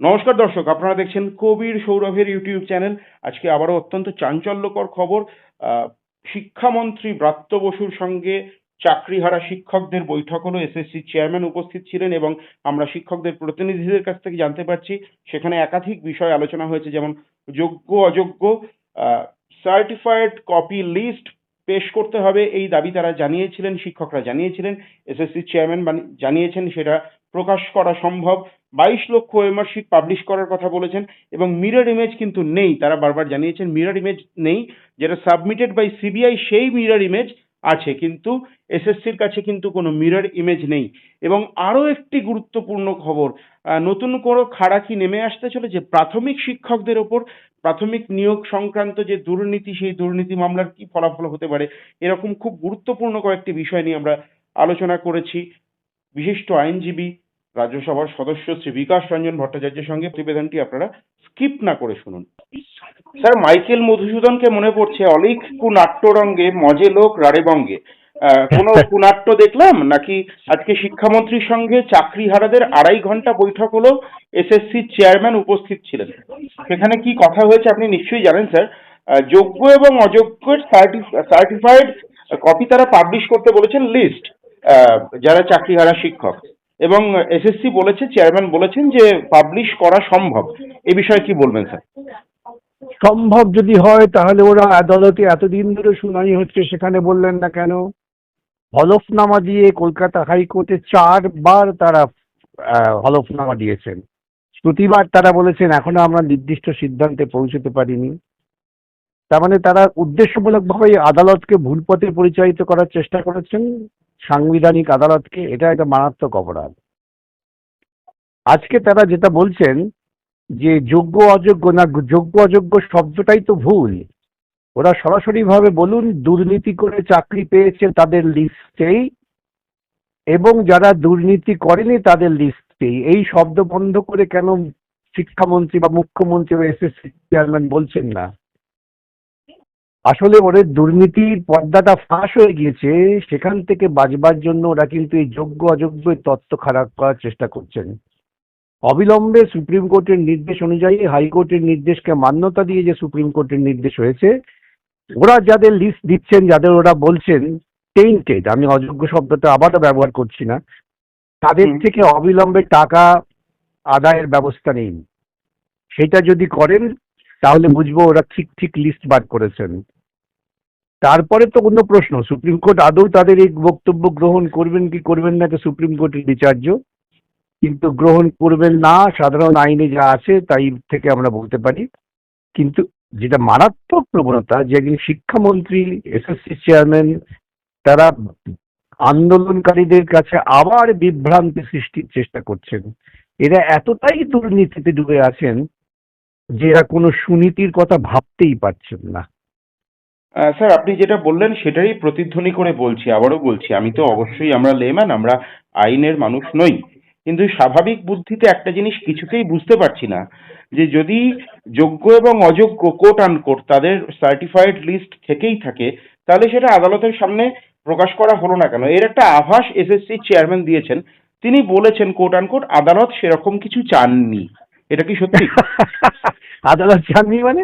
নমস্কার দর্শক, আপনারা দেখছেন কবির সৌরভের ইউটিউব চ্যানেল। আজকে আবারও অত্যন্ত চাঞ্চল্যকর খবর শিক্ষামন্ত্রী ব্রাত্য বসুর সঙ্গে চাকরিহারা শিক্ষকদের বৈঠক হলো এসএসসি চেয়ারম্যান উপস্থিত ছিলেন এবং আমরা শিক্ষকদের প্রতিনিধিদের কাছ থেকে জানতে পারছি, সেখানে একাধিক বিষয় আলোচনা হয়েছে, যেমন যোগ্য, অযোগ্য সার্টিফাইড কপি লিস্ট পেশ করতে হবে এই দাবি তারা জানিয়েছিলেন, শিক্ষকরা জানিয়েছিলেন, এসএসসি চেয়ারম্যান জানিয়েছেন সেটা প্রকাশ করা সম্ভব। বাইশ লক্ষ ওএমআর পাবলিশ করার কথা বলেছেন এবং মিরর ইমেজ কিন্তু নেই। তারা বারবার জানিয়েছেন মিরর ইমেজ নেই। যেটা সাবমিটেড বাই সিবিআই সেই মিরর ইমেজ আছে। কিন্তু এসএসসির কাছে কিন্তু কোনো মিরর ইমেজ নেই। এবং আরও একটি গুরুত্বপূর্ণ খবর নতুন কোনো খাড়া কি নেমে আসতে চলেছে? প্রাথমিক শিক্ষকদের ওপর প্রাথমিক নিয়োগ সংক্রান্ত যে দুর্নীতি, সেই দুর্নীতি মামলার কি ফলাফল হতে পারে, এরকম খুব গুরুত্বপূর্ণ কয়েকটি বিষয় নিয়ে আমরা আলোচনা করেছি। বিশিষ্ট আইনজীবী রাজ্যসভার সদস্য শ্রী বিকাশ রঞ্জন ভট্টাচার্যের সঙ্গে প্রতিবেদনটি আপনারা স্কিপ না করে শুনুন। স্যার মাইকেল মধুসূদনকে মনে পড়ছে অলিক কুনাট্যরঙ্গে মজে লোক রাড়েবঙ্গে কোনো কুনাট্য দেখলাম? নাকি আজকে শিক্ষামন্ত্রীর সঙ্গে চাকরিহারাদের আড়াই ঘণ্টা বৈঠক হলো? এসএসসি চেয়ারম্যান উপস্থিত ছিলেন। সেখানে কি কথা হয়েছে আপনি নিশ্চয়ই জানেন স্যার। যোগ্য এবং অযোগ্যের সার্টিফাইড কপি তারা পাবলিশ করতে বলেছেন লিস্ট যারা চাকরিহারা শিক্ষক। এবং এসএসসি বলেছে চেয়ারম্যান বলেছেন যে পাবলিশ করা সম্ভব। এ বিষয়ে কি বলবেন স্যার সম্ভব যদি হয়, তাহলে ওরা আদালতে এতদিন ধরে শুনানি হচ্ছে, সেখানে বললেন না কেন? হলফনামা দিয়ে কলকাতা হাইকোর্টে চারবার তারা হলফনামা দিয়েছেন। প্রতিবার তারা বলেছেন, এখনও আমরা নির্দিষ্ট সিদ্ধান্তে পৌঁছতে পারিনি। তার মানে তারা উদ্দেশ্যমূলকভাবে আদালতকে ভুল পথে পরিচালিত করার চেষ্টা করেছেন। সাংবিধানিক আদালতকে এটা একটা মারাত্মক অপরাধ। আজকে তারা যেটা বলছেন যে যোগ্য অযোগ্য না যোগ্য অযোগ্য শব্দটাই তো ভুল। ওরা সরাসরি ভাবে বলুন দুর্নীতি করে চাকরি পেয়েছে তাদের লিস্টেই এবং যারা দুর্নীতি করেনি তাদের লিস্টেই। এই শব্দ বন্ধ করে কেন শিক্ষামন্ত্রী বা মুখ্যমন্ত্রী বা এসএসসি চেয়ারম্যান বলছেন না? আসলে ওদের দুর্নীতির পর্দাটা ফাঁস হয়ে গিয়েছে সেখান থেকে বাঁচবার জন্য ওরা কিন্তু এই যোগ্য অযোগ্য তত্ত্ব খারাপ করার চেষ্টা করছেন। অবিলম্বে সুপ্রিম কোর্টের নির্দেশ অনুযায়ী হাইকোর্টের নির্দেশকে মান্যতা দিয়ে যে সুপ্রিম কোর্টের নির্দেশ হয়েছে ওরা যাদের লিস্ট দিচ্ছেন যাদের ওরা বলছেন টেন্টেড আমি অযোগ্য শব্দটা আবারও ব্যবহার করছি না তাদের থেকে অবিলম্বে টাকা আদায়ের ব্যবস্থা নিন। সেটা যদি করেন তাহলে বুঝব ওরা ঠিক ঠিক লিস্ট বার করেছেন। তারপরে তো অন্য প্রশ্ন, সুপ্রিম কোর্ট আদৌ তাদের এই বক্তব্য গ্রহণ করবেন কি করবেন না সুপ্রিম কোর্টের বিচার্য? কিন্তু গ্রহণ করবেন না, সাধারণ আইনে যা আছে তাই থেকে আমরা বলতে পারি। কিন্তু যেটা মারাত্মক প্রবণতা, যে একজন শিক্ষামন্ত্রী এসএসসি চেয়ারম্যান তারা আন্দোলনকারীদের কাছে আবার বিভ্রান্তি সৃষ্টির চেষ্টা করছেন। এরা এতটাই দুর্নীতিতে ডুবে আছেন যে এরা কোনো সুনীতির কথা ভাবতেই পারছেন না। স্যার, আপনি যেটা বললেন সেটারই প্রতিধ্বনি করে বলছি, আবারও বলছি, আমি তো অবশ্যই আমরা লেম্যান আমরা আইনের মানুষ নই। কিন্তু স্বাভাবিক বুদ্ধিতে একটা জিনিস কিছুতেই বুঝতে পারছি না, যে যদি যোগ্য এবং অযোগ্য কোট আনকোট তাদের সার্টিফাইড লিস্ট থেকেই থাকে, তাহলে সেটা আদালতের সামনে প্রকাশ করা হলো না কেন? এর একটা আভাস এসএসসি চেয়ারম্যান দিয়েছেন। তিনি বলেছেন কোট আনকোট আদালত সেরকম কিছু চাননি। এটা কি সত্যি? আদালত চাননি মানে?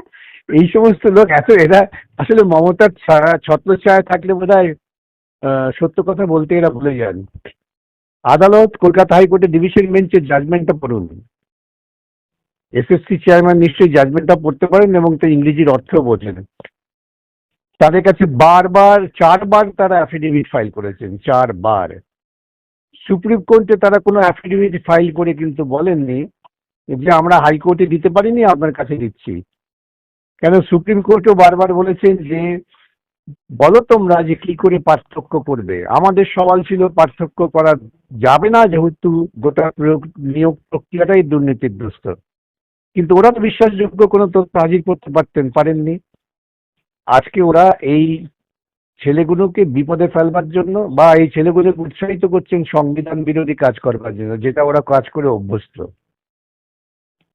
এই সমস্ত লোক এত এরা আসলে মমতার ছায়া ছত্র ছায়া থাকলে বোধ সত্য কথা বলতে এরা ভুলে যান। আদালত কলকাতা হাইকোর্টের ডিভিশন বেঞ্চের জাজমেন্টটা পড়ুন। এসএসসি চেয়ারম্যান নিশ্চয়ই জাজমেন্টটা পড়তে পারেন এবং তো ইংরেজির অর্থ বোঝেন। তাদের কাছে বারবার, চারবার তারা অ্যাফিডেভিট ফাইল করেছেন, চারবার। সুপ্রিম কোর্টে তারা কোনো অ্যাফিডেভিট ফাইল করে কিন্তু বলেননি যে আমরা হাইকোর্টে দিতে পারিনি, আপনার কাছে দিচ্ছি। কেন সুপ্রিম কোর্টও বারবার বলেছেন যে, বলো তোমরা যে কি করে পার্থক্য করবে। আমাদের সওয়াল ছিল পার্থক্য করা যাবে না, যেহেতু গোটা প্রয়োগ- নিয়োগ প্রক্রিয়াটাই দুর্নীতিগ্রস্ত। কিন্তু ওরা তো বিশ্বাসযোগ্য কোনো তথ্য হাজির করতে পারতেন, পারেননি। আজকে ওরা এই ছেলেগুলোকে বিপদে ফেলবার জন্য বা এই ছেলেগুলোকে উৎসাহিত করছেন সংবিধান বিরোধী কাজ করবার জন্য, যেটা ওরা কাজ করে অভ্যস্ত।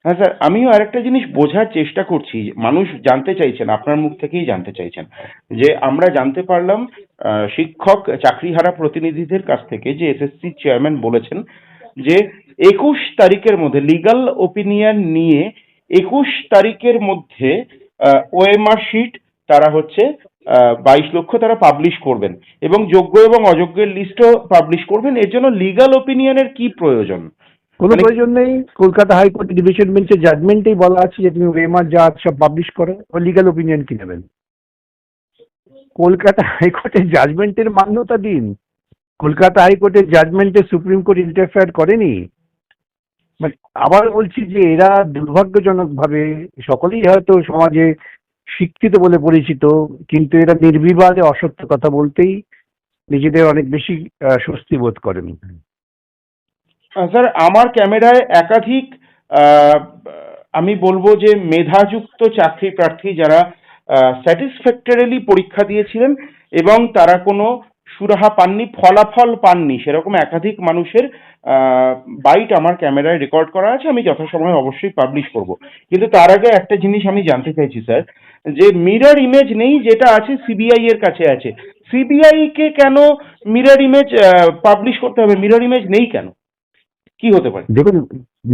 হ্যাঁ স্যার, আমিও আরেকটা জিনিস বোঝার চেষ্টা করছি। মানুষ জানতে চাইছেন, আপনার মুখ থেকেই জানতে চাইছেন। যে আমরা জানতে পারলাম শিক্ষক চাকরিহারা প্রতিনিধিদের কাছ থেকে যে এসএসসি চেয়ারম্যান বলেছেন যে একুশ তারিখের মধ্যে লিগাল ওপিনিয়ন নিয়ে একুশ তারিখের মধ্যে ওএমআর শিট তারা হচ্ছে বাইশ লক্ষ তারা পাবলিশ করবেন এবং যোগ্য এবং অযোগ্যের লিস্টও পাবলিশ করবেন। এর জন্য লিগাল ওপিনিয়নের কি প্রয়োজন? কোনো মানে- প্রয়োজন নেই। কলকাতা হাইকোর্ট ডিভিশন বেঞ্চের জাজমেন্টেই বলা আছে যে তুমি ওয়েমার যা সব পাবলিশ করো ও লিগাল ওপিনিয়ন কি নেবেন? কলকাতা হাইকোর্টের জাজমেন্টের মান্যতা দিন। কলকাতা হাইকোর্টের জাজমেন্টে সুপ্রিম কোর্ট ইন্টারফেয়ার করেনি। মানে আবার বলছি যে এরা দুর্ভাগ্যজনকভাবে সকলেই হয়তো সমাজে শিক্ষিত বলে পরিচিত কিন্তু এরা নির্বিবাদে অসত্য কথা বলতেই নিজেদের অনেক বেশি স্বস্তি বোধ করেন। স্যার, আমার ক্যামেরায় একাধিক আমি বলব যে মেধাযুক্ত চাকরি প্রার্থী যারা স্যাটিসফ্যাক্টরিলি পরীক্ষা দিয়েছিলেন এবং তারা কোনো সুরাহা পাননি, ফলাফল পাননি, সেরকম একাধিক মানুষের বাইট আমার ক্যামেরায় রেকর্ড করা আছে, আমি যথাসময়ে অবশ্যই পাবলিশ করব। কিন্তু তার আগে একটা জিনিস আমি জানতে চাইছি, স্যার, যে মিরর ইমেজ নেই যেটা আছে সিবিআই এর কাছে আছে। সিবিআই কে কেন মিরর ইমেজ পাবলিশ করতে হবে? মিরর ইমেজ নেই কেন? কি হতে পারে? দেখুন,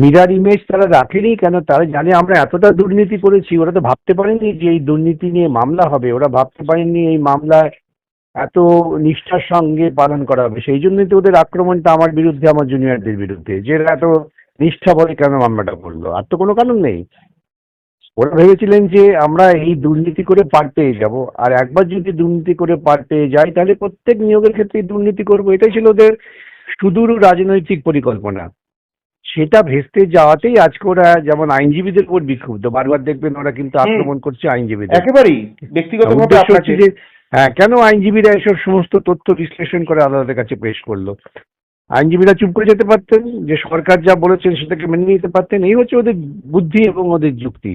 মিরার ইমেজ তারা রাখেনি কেন? তারা জানে আমরা এতটা দুর্নীতি করেছি, ওরা তো ভাবতে পারেনি যে এই দুর্নীতি নিয়ে মামলা হবে। ওরা ভাবতে পারেননি এই মামলায় এত নিষ্ঠার সঙ্গে পালন করা হবে। সেই জন্যই তো ওদের আক্রমণটা আমার বিরুদ্ধে, আমার জুনিয়রদের বিরুদ্ধে। যে এরা এত নিষ্ঠা বলে কেন মামলাটা করল? আর তো কোনো কারণ নেই। ওরা ভেবেছিলেন যে আমরা এই দুর্নীতি করে পার পেয়ে যাব। আর একবার যদি দুর্নীতি করে পার পেয়ে যাই তাহলে প্রত্যেক নিয়োগের ক্ষেত্রে দুর্নীতি করব। এটাই ছিল ওদের সুদূর রাজনৈতিক পরিকল্পনা। সেটা ভেস্তে যাওয়াতেই আজকে ওরা যেমন আইনজীবীদের উপর বিক্ষুব্ধ বারবার দেখবেন ওরা কিন্তু আক্রমণ করছে আইনজীবীদের। একেবারেই ব্যক্তিগতভাবে যে হ্যাঁ কেন আইনজীবীরা এসব সমস্ত তথ্য বিশ্লেষণ করে আদালতের কাছে পেশ করল? আইনজীবীরা চুপ করে যেতে পারতেন যে সরকার যা বলেছেন সেটাকে মেনে নিতে পারতেন এই হচ্ছে ওদের বুদ্ধি এবং ওদের যুক্তি।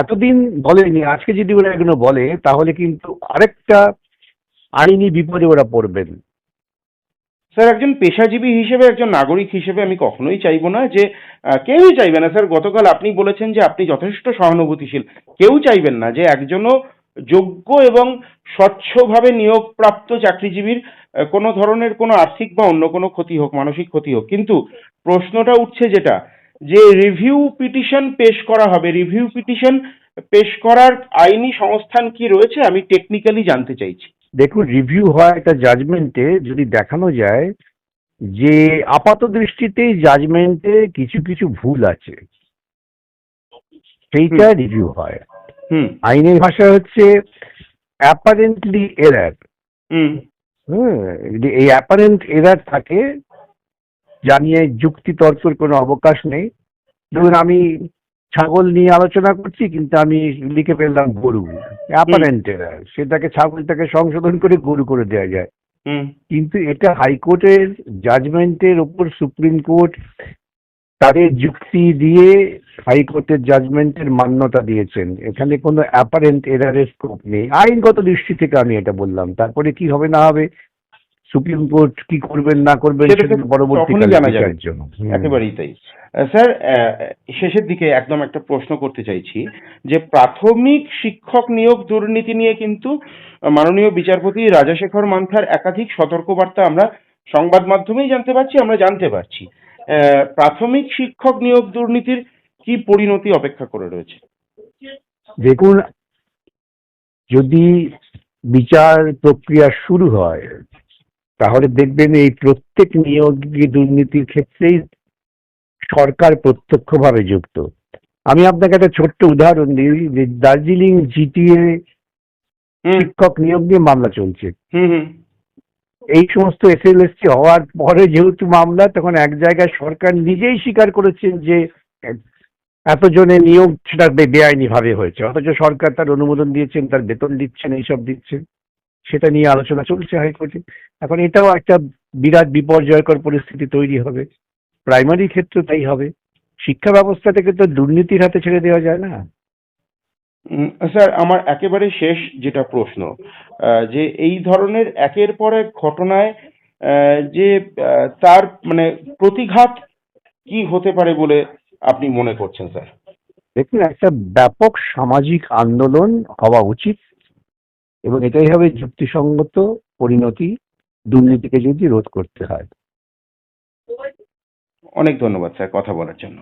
এতদিন বলেনি আজকে যদি ওরা এগুলো বলে তাহলে কিন্তু আরেকটা আইনি বিপদে ওরা পড়বেন। স্যার, একজন পেশাজীবী হিসেবে, একজন নাগরিক হিসেবে আমি কখনোই চাইব না যে কেউই চাইবে না। স্যার, গতকাল আপনি বলেছেন যে আপনি যথেষ্ট সহানুভূতিশীল। কেউ চাইবেন না যে একজনও যোগ্য এবং স্বচ্ছভাবে নিয়োগপ্রাপ্ত চাকরিজীবীর কোনো ধরনের কোনো আর্থিক বা অন্য কোনো ক্ষতি হোক, মানসিক ক্ষতি হোক। কিন্তু প্রশ্নটা উঠছে যেটা, যে রিভিউ পিটিশন পেশ করা হবে। রিভিউ পিটিশন পেশ করার আইনি সংস্থান কি রয়েছে? আমি টেকনিক্যালি জানতে চাইছি। দেখুন রিভিউ হয় একটা জাজমেন্টে যদি দেখানো যায় যে আপাত দৃষ্টিতেই জাজমেন্টে কিছু কিছু ভুল আছে। সেইটা রিভিউ হয়। আইনের ভাষা হচ্ছে অ্যাপারেন্টলি এরার হুম। এই অ্যাপারেন্ট এরার থাকে জানিয়ে যুক্তি তর্কের কোনো অবকাশ নেই। ধরুন আমি ছাগল নিয়ে আলোচনা করছি কিন্তু আমি লিখে ফেললাম গরু। সেটাকে ছাগলটাকে সংশোধন করে গরু করে দেওয়া যায়। কিন্তু এটা হাইকোর্টের জাজমেন্টের ওপর সুপ্রিম কোর্ট তাদের যুক্তি দিয়ে হাইকোর্টের জাজমেন্টের মান্যতা দিয়েছেন। এখানে কোনো অ্যাপারেন্ট এরারের স্কোপ নেই। আইনগত দৃষ্টি থেকে আমি এটা বললাম। তারপরে কি হবে না হবে সুপ্রিম কোর্ট কি করবেন না করবেন সেটা পরবর্তীকালে জানা যাবে। একেবারেই তাই। স্যার শেষের দিকে একদম একটা প্রশ্ন করতে চাইছি যে প্রাথমিক শিক্ষক নিয়োগ দুর্নীতি নিয়ে কিন্তু মাননীয় বিচারপতি রাজাশেখর মান্থার একাধিক সতর্কবার্তা আমরা সংবাদ মাধ্যমেই জানতে পারছি আমরা জানতে পারছি। আহ, প্রাথমিক শিক্ষক নিয়োগ দুর্নীতির কি পরিণতি অপেক্ষা করে রয়েছে? দেখুন যদি বিচার প্রক্রিয়া শুরু হয় তাহলে দেখবেন এই প্রত্যেক নিয়োগ দুর্নীতির ক্ষেত্রেই সরকার প্রত্যক্ষভাবে যুক্ত। আমি আপনাকে একটা ছোট্ট উদাহরণ দিই যে দার্জিলিং জিটিএ শিক্ষক নিয়োগ নিয়ে মামলা চলছে। এই সমস্ত এসএলএসটি হওয়ার পরে যেহেতু মামলা তখন এক জায়গায় সরকার নিজেই স্বীকার করেছেন যে এতজনের নিয়োগ সেটা বে- বেআইনিভাবে হয়েছে। অথচ সরকার তার অনুমোদন দিয়েছেন তার বেতন দিচ্ছেন এইসব দিচ্ছেন। সেটা নিয়ে আলোচনা চলছে হাইকোর্টে। এখন এটাও একটা বিরাট বিপর্যয়কর পরিস্থিতি তৈরি হবে। প্রাইমারি ক্ষেত্রে তাই হবে। শিক্ষা ব্যবস্থাটাকে তো দুর্নীতির হাতে ছেড়ে দেওয়া যায় না। স্যার আমার একেবারে শেষ যেটা প্রশ্ন যে এই ধরনের একের পর এক ঘটনায় আহ, যে তার মানে প্রতিঘাত কি হতে পারে বলে আপনি মনে করছেন স্যার? দেখুন একটা ব্যাপক সামাজিক আন্দোলন হওয়া উচিত। এবং এটাই হবে যুক্তিসঙ্গত পরিণতি দুর্নীতিকে যদি রোধ করতে হয়। অনেক ধন্যবাদ স্যার কথা বলার জন্য।